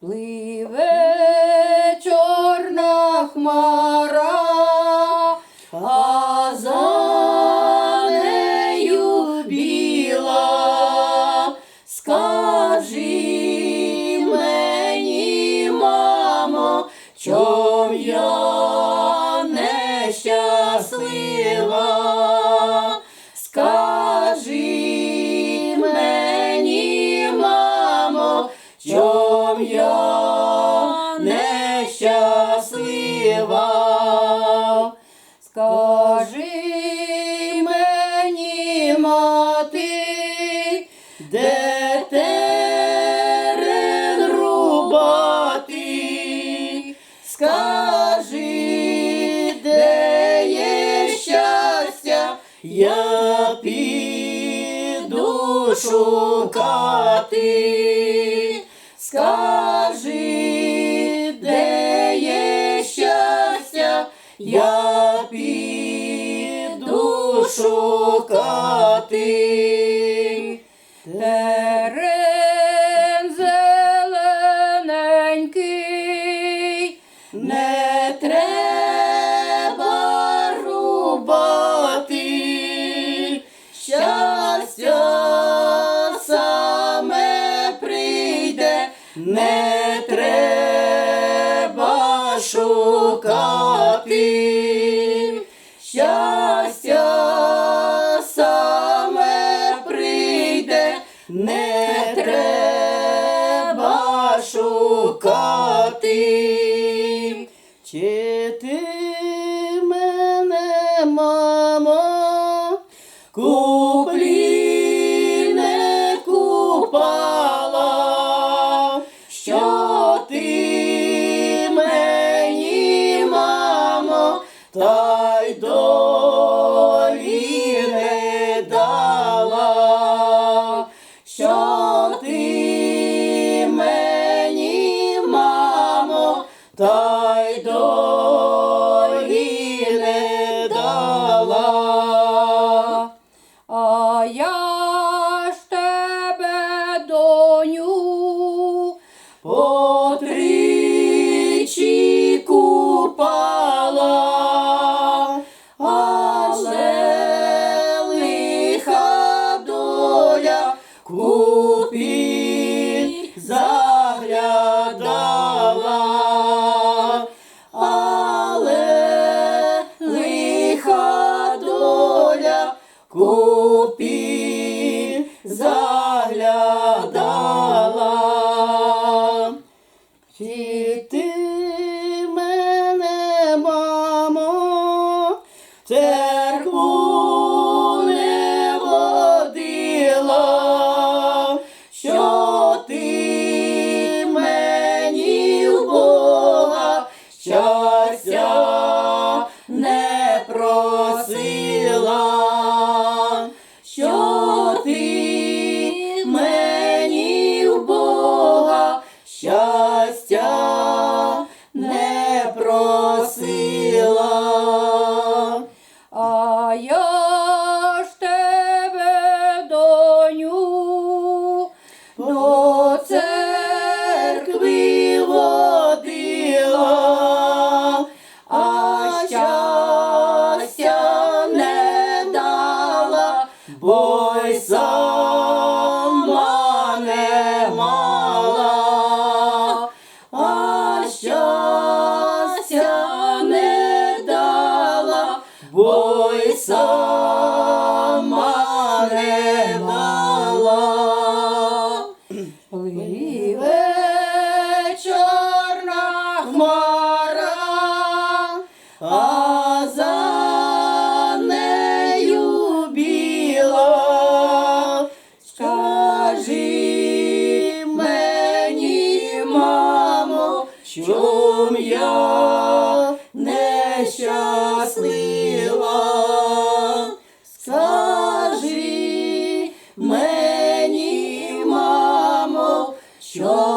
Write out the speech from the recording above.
Пливе чорна хмара, а за нею біла. Скажи мені, мамо, чом я Скажи мені, мати, де терен рубати, скажи, де є щастя, я піду шукати. Скажи, де є щастя, я шукати. Терен зелененький, не треба рубати, щастя саме прийде, не треба шукати. Щастя не треба шукати. Чи ти та й долі доля купіль щастя бо й сама не мала. Пливе чорна хмара, а за нею біла. Скажи мені, мамо, чом я sure.